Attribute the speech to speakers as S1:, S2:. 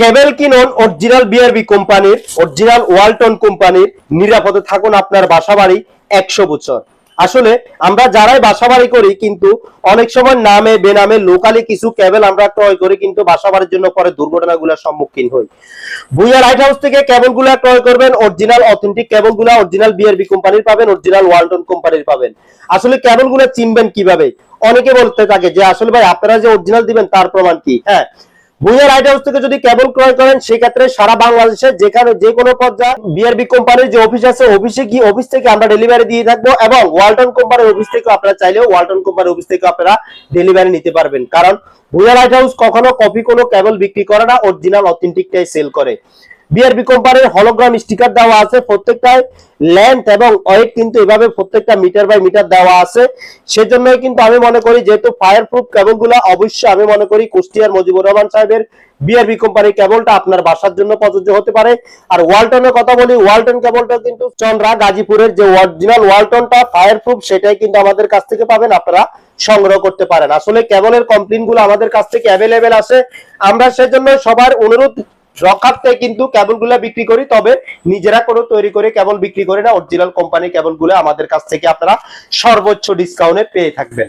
S1: কেবল কিনুন original BRB কোম্পানির, original Walton কোম্পানির নিরাপদে থাকুন আপনার বাসা বাড়ি একশো বছর। আসলে আমরা যারাই বাসা বাড়ি করি, কিন্তু অনেক সময় নামে বেনামে লোকালি কিছু কেবল আমরা ক্রয় করি, কিন্তু বাসা বাড়ির জন্য পরে দুর্ঘটনাগুলোর সম্মুখীন হই। ভুইয়া লাইট হাউস থেকে কেবলগুলা ক্রয় করবেন, অরিজিনাল অথেন্টিক কেবলগুলা অরিজিনাল বিআরবি কোম্পানির পাবেন, অরিজিনাল ওয়ালটন কোম্পানির পাবেন। আসলে কেবলগুলা চিনবেন কীভাবে? অনেকে বলতে থাকে যে, আসলে ভাই, আপনারা যে অরিজিনাল দিবেন, তার প্রমাণ কি? হ্যাঁ ভুইয়া লাইট হাউস থেকে যদি কেবল ক্রয় করেন, সেক্ষেত্রে সারা বাংলাদেশে যেখানে যে কোনো পর্যায়ে বিআরবি কোম্পানির যে অফিস আছে অফিসে গিয়ে অফিস থেকে আমরা ডেলিভারি দিয়ে থাকব এবং ওয়ালটন কোম্পানির অফিস থেকে আপনারা চাইলেও ওয়ালটন কোম্পানির অফিস থেকে আপনারা ডেলিভারি নিতে পারবেন। কারণ বুয়ের লাইট হাউস কখনো কপি কোনো কেবল বিক্রি করে না অরিজিনাল অথেন্টিকটাই সেল করে। বিআরবি কোম্পানির হলোগ্রাম স্টিকার দেওয়া আছে। প্রত্যেকটায় লেন্থ এবং ওয়েট কিন্তু এভাবে প্রত্যেকটা মিটার বাই মিটার দেওয়া আছে। সেজন্যই কিন্তু আমি মনে করি যেহেতু ফায়ার প্রুফ কেবলগুলো অবশ্যই আমি মনে করি কুষ্টিয়ার মুজিবুর রহমান সাহেবের বিআরবি কোম্পানির কেবলটা আপনার বাসার জন্য প্রযোজ্য হতে পারে। আর ওয়ালটনের কথা বলি, ওয়ালটন কেবলটা কিন্তু চন্দ্রা, গাজীপুরের যে অরিজিনাল ওয়ালটনটা ফায়ার প্রুফ সেটাই কিন্তু আমাদের কাছ থেকে পাবেন, আপনারা সংগ্রহ করতে পারেন। আসলে কেবলের কমপ্লেনগুলো আমাদের কাছ থেকে অ্যাভেলেবেল আছে। আমরা সেজন্য সবার অনুরোধ রক্ষার্থে কিন্তু কেবলগুলা বিক্রি করি, তবে নিজেরা কোনো তৈরি করে কেবল বিক্রি করে না অরিজিনাল কোম্পানি কেবলগুলো আমাদের কাছ থেকে আপনারা সর্বোচ্চ ডিসকাউন্টে পেয়ে থাকবেন।